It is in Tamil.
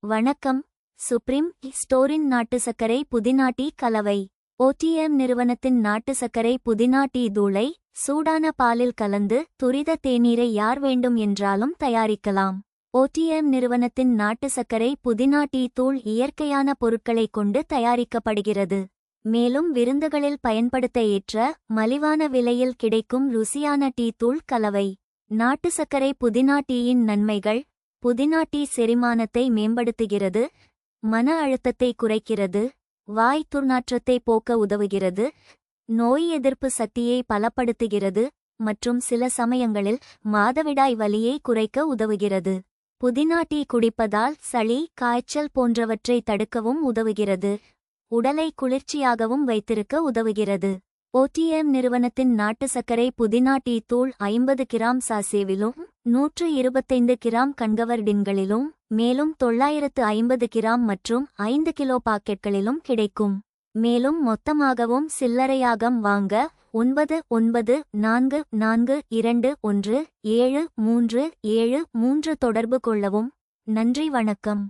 வணக்கம். சுப்ரீம் ஸ்டோரின் நாட்டு சர்க்கரை புதினா டீ கலவை. ஓடிஎம் நிறுவனத்தின் நாட்டு சர்க்கரை புதினா டீ தூளை சூடான பாலில் கலந்து துரித தேநீரை யார் வேண்டும் என்றாலும் தயாரிக்கலாம். ஓடிஎம் நிறுவனத்தின் நாட்டு சர்க்கரை புதினா டீ தூள் இயற்கையான பொருட்களைக் கொண்டு தயாரிக்கப்படுகிறது. மேலும் விருந்துகளில் பயன்படுத்த ஏற்ற மலிவான விலையில் கிடைக்கும் ருசியான டீ தூள் கலவை. நாட்டு சர்க்கரை புதினா டீயின் நன்மைகள் புதினா டீ செரிமானத்தை மேம்படுத்துகிறது மன அழுத்தத்தை குறைக்கிறது வாய் துர்நாற்றத்தை போக்க உதவுகிறது நோய் எதிர்ப்பு சக்தியை பலப்படுத்துகிறது மற்றும் சில சமயங்களில் மாதவிடாய் வலியை குறைக்க உதவுகிறது. புதினா டீ குடிப்பதால் சளி காய்ச்சல் போன்றவற்றை தடுக்கவும் உதவுகிறது உடலை குளிர்ச்சியாகவும் வைத்திருக்க உதவுகிறது. ஓடிஎம் நிறுவனத்தின் நாட்டு சர்க்கரை புதினா டீ தூள் ஐம்பது கிராம் சாசேவிலும் நூற்று இருபத்தைந்து கிராம் கண்கவர்டின்களிலும் மேலும் தொள்ளாயிரத்து ஐம்பது கிராம் மற்றும் ஐந்து கிலோ பாக்கெட்களிலும் கிடைக்கும். மேலும் மொத்தமாகவும் சில்லறையாகம் வாங்க ஒன்பது ஒன்பது நான்கு நான்கு இரண்டு ஒன்று ஏழு மூன்று ஏழு மூன்று தொடர்பு கொள்ளவும். நன்றி வணக்கம்.